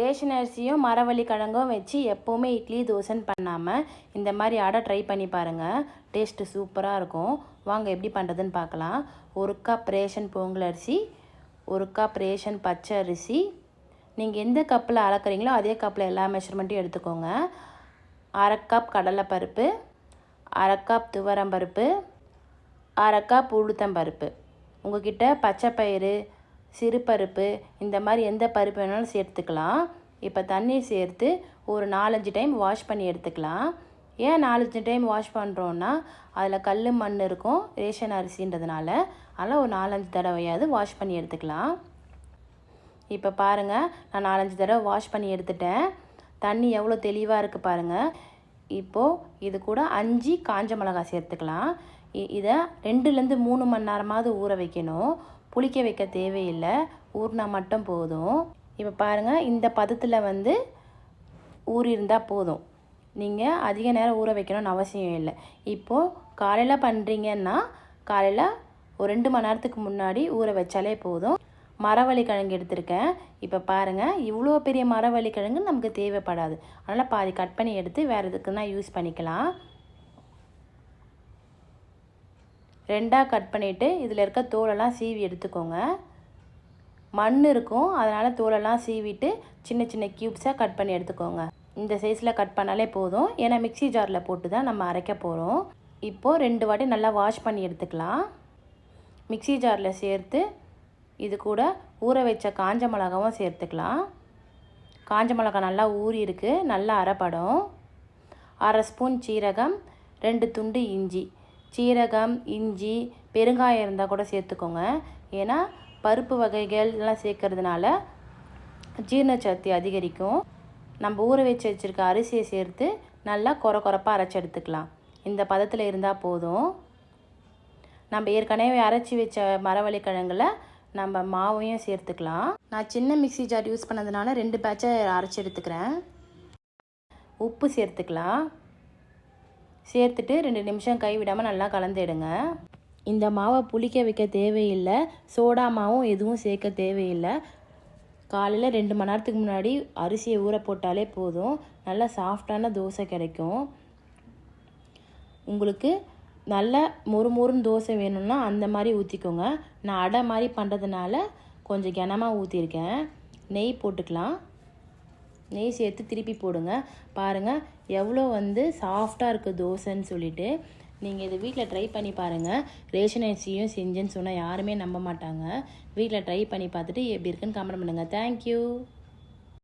Ration அரிசியும் மரவள்ளி கிழங்கும் வச்சு எப்போவுமே இட்லி தோசைன்னு பண்ணாமல் இந்த மாதிரி அடை ட்ரை பண்ணி பாருங்கள் டேஸ்ட்டு சூப்பராக இருக்கும். வாங்க எப்படி பண்ணுறதுன்னு பார்க்கலாம். ஒரு கப் ரேஷன் பொங்கல் அரிசி ஒரு கப் ரேஷன் பச்சை அரிசி. நீங்கள் எந்த கப்பில் அளக்குறீங்களோ அதே கப்பில் எல்லா மெஷர்மெண்ட்டும் எடுத்துக்கோங்க. அரை கப் கடலைப்பருப்பு அரை கப் துவரம்பருப்பு அரை கப் உளுத்தம்பருப்பு. பயிறு சிறு சிறுபருப்பு இந்த மாதிரி எந்த பருப்பு வேணாலும் சேர்த்துக்கலாம். இப்போ தண்ணி சேர்த்து ஒரு நாலஞ்சு டைம் வாஷ் பண்ணி எடுத்துக்கலாம். ஏன் நாலஞ்சு டைம் வாஷ் பண்ணுறோன்னா அதில் கல் மண் இருக்கும் ரேஷன் அரிசின்றதுனால. அதனால் ஒரு நாலஞ்சு தடவையாவது வாஷ் பண்ணி எடுத்துக்கலாம். இப்போ பாருங்கள் நான் நாலஞ்சு தடவை வாஷ் பண்ணி எடுத்துட்டேன். தண்ணி எவ்வளோ தெளிவாக இருக்குது பாருங்கள் இப்போது இது கூட அஞ்சு காஞ்ச மிளகாய் சேர்த்துக்கலாம். இ- இதை ரெண்டுலேருந்து மூணு மணி நேரமாவது ஊற வைக்கணும். புளிக்க வைக்க தேவையில்லை. ஊறினா மட்டும் போதும். இப்போ பாருங்கள் இந்த பதத்தில் வந்து ஊறி இருந்தால் போதும். நீங்கள் அதிக நேரம் ஊற வைக்கணும்னு அவசியம் இல்லை. இப்போது காலையில் பண்ணுறீங்கன்னா காலையில் ஒரு ரெண்டு மணி நேரத்துக்கு முன்னாடி ஊற வச்சாலே போதும். மரவள்ளி கிழங்கு எடுத்திருக்கேன். இப்போ பாருங்கள் இவ்வளோ பெரிய மரவள்ளி கிழங்கு நமக்கு தேவைப்படாது. அதனால் பாதி கட் பண்ணி எடுத்து வேறு எதுக்குன்னா யூஸ் பண்ணிக்கலாம். ரெண்டாக கட் பண்ணிவிட்டு இதில் இருக்க தோலெல்லாம் சீவி எடுத்துக்கோங்க. மண் இருக்கும் அதனால் தோலெல்லாம் சீவிட்டு சின்ன சின்ன க்யூப்ஸாக கட் பண்ணி எடுத்துக்கோங்க. இந்த சைஸில் கட் பண்ணாலே போதும். ஏன்னா மிக்ஸி ஜாரில் போட்டு தான் நம்ம அரைக்க போகிறோம் இப்போது ரெண்டு வாட்டி நல்லா வாஷ் பண்ணி எடுத்துக்கலாம். மிக்ஸி ஜாரில் சேர்த்து இது கூட ஊற வச்ச காஞ்ச மிளகாவும் சேர்த்துக்கலாம். காஞ்ச மிளகா நல்லா ஊறி இருக்குது நல்லா அரைப்படும். அரை ஸ்பூன் சீரகம் ரெண்டு துண்டு இஞ்சி. சீரகம் இஞ்சி பெருங்காயம் இருந்தால் கூட சேர்த்துக்கோங்க. ஏன்னா பருப்பு வகைகள் எல்லாம் சேர்க்கறதுனால ஜீரணசக்தி அதிகரிக்கும். நம்ம ஊற வச்சு வச்சுருக்க அரிசியை சேர்த்து நல்லா கொர கொரப்பாக அரைச்சி எடுத்துக்கலாம். இந்த பதத்தில் இருந்தால் போதும். நம்ம ஏற்கனவே அரைச்சி வச்ச மரவள்ளி நம்ம மாவையும் சேர்த்துக்கலாம். நான் சின்ன மிக்ஸி ஜார் யூஸ் பண்ணதுனால ரெண்டு பேட்சை அரைச்சி எடுத்துக்கிறேன். உப்பு சேர்த்துக்கலாம். சேர்த்துட்டு ரெண்டு நிமிஷம் கைவிடாமல் நல்லா கலந்துடுங்க. இந்த மாவை புளிக்க வைக்க தேவையில்லை. சோடா மாவும் எதுவும் சேர்க்க தேவையில்லை. காலையில் ரெண்டு மணி நேரத்துக்கு முன்னாடி அரிசியை ஊற போட்டாலே போதும். நல்லா சாஃப்டான தோசை கிடைக்கும். உங்களுக்கு நல்ல மொறு மொறுன்னு தோசை வேணும்னா அந்த மாதிரி ஊற்றிக்கோங்க நான் அடை மாதிரி பண்ணுறதுனால கொஞ்சம் கனமாக ஊற்றிருக்கேன் நெய் போட்டுக்கலாம். நெய் சேர்த்து திருப்பி போடுங்க. பாருங்கள் எவ்வளோ வந்து சாஃப்டாக இருக்குது தோசைன்னு சொல்லிட்டு. நீங்கள் இதை வீட்டில் ட்ரை பண்ணி பாருங்கள் ரேஷன் அரிசியும் செஞ்சேன்னு சொன்னால் யாருமே நம்ப மாட்டாங்க. வீட்டில் ட்ரை பண்ணி பார்த்துட்டு எப்படி இருக்குன்னு கமெண்ட் பண்ணுங்கள் தேங்க்யூ